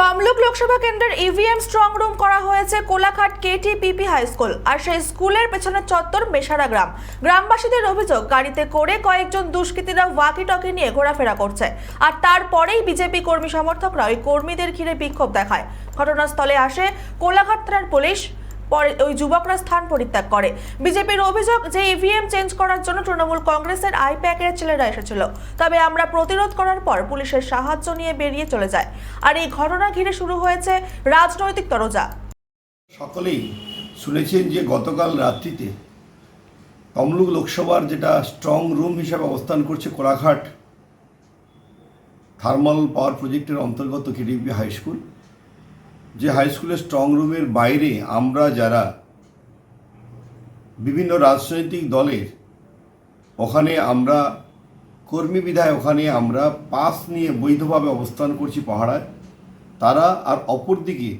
তমলুক লোকসভা কেন্দ্রের EVM strong room করা হয়েছে কোলাঘাট কেটিপিপি হাই স্কুল আর সেই স্কুলের পেছনে চত্বর মেশারা গ্রাম। গ্রামবাসীদের অভিযোগ, গাড়িতে করে কয়েকজন দুষ্কৃতীরা ওয়াকি টকি নিয়ে ঘোরাফেরা করছে। আর তারপরেই বিজেপি কর্মী সমর্থকরা ওই কর্মীদের ঘিরে বিক্ষোভ দেখায়। ঘটনাস্থলে আসে কোলাঘাট থানার পুলিশ। পরে ওই যুবকরা স্থান পরিত্যাগ করে। বিজেপির অভিযোগ যে ইভিএম চেঞ্জ করার জন্য তৃণমূল কংগ্রেসের আইপ্যাকের ছেলেরা এসেছিল। তবে আমরা প্রতিরোধ করার পর পুলিশের সাহায্য নিয়ে বেরিয়ে চলে যায়। আর এই ঘটনা ঘিরে শুরু হয়েছে রাজনৈতিক তরজা। সকলেই শুনেছেন যে গতকাল রাত্রিতে তমলুক লোকসভার যেটা স্ট্রং রুম হিসাবে অবস্থান করছে কোলাঘাট থার্মাল পাওয়ার প্রজেক্টের অন্তর্গত কেডিপি হাই স্কুল যে হাই স্কুলের স্ট্রং রুমের বাইরে আমরা যারা বিভিন্ন রাজনৈতিক দলের, ওখানে আমরা কর্মী বিধায় ওখানে আমরা পাস নিয়ে বৈধভাবে অবস্থান করছি পাহাড়ায় তারা আর অপরদিকে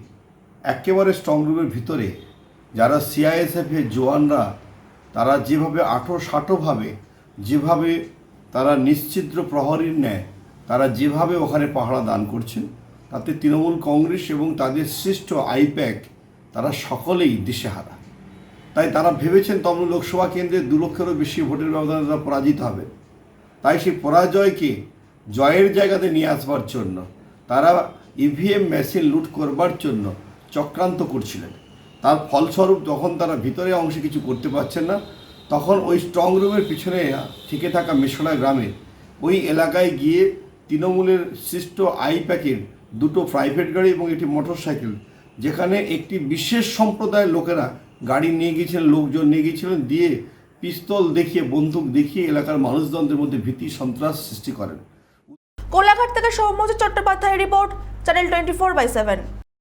একেবারে স্ট্রং রুমের ভিতরে, যারা সিআইএসএফের জওয়ানরা, তারা যেভাবে আঠো সাঠোভাবে যেভাবে তারা নিশ্চিদ্র প্রহরীর ন্যায়, তারা যেভাবে ওখানে পাহারা দান করছেন তাতে তৃণমূল কংগ্রেস এবং তাদের শ্রেষ্ঠ আইপ্যাক, তারা সকলেই দিশেহারা। তাই তারা ভেবেছেন তমলুক লোকসভা কেন্দ্রে দু লক্ষেরও বেশি ভোটের ব্যবধানে তারা পরাজিত হবে। তাই সেই পরাজয়কে জয়ের জায়গাতে নিয়ে আসবার জন্য, তারা ইভিএম মেশিন লুট করবার জন্য চক্রান্ত করছিলেন। তার ফলস্বরূপ যখন তারা ভিতরে অংশে কিছু করতে পারছেন না, তখন ওই স্ট্রং রুমের পিছনে থেকে থাকা মেশনা গ্রামে ওই এলাকায় গিয়ে তৃণমূলের সৃষ্ট আই প্যাকের দুটো প্রাইভেট গাড়ি এবং একটি মোটর সাইকেল যেখানে একটি বিশেষ সম্প্রদায়ের লোকেরা গাড়ি নিয়ে গিয়েছিলেন, লোকজন নিয়ে গিয়েছিলেন, দিয়ে পিস্তল দেখিয়ে, বন্দুক দেখিয়ে এলাকার মানুষজনদের মধ্যে ভীতি, সন্ত্রাস সৃষ্টি করেন। কোলাঘাট থেকে Soumya Chattopadhyay report channel twenty four by seven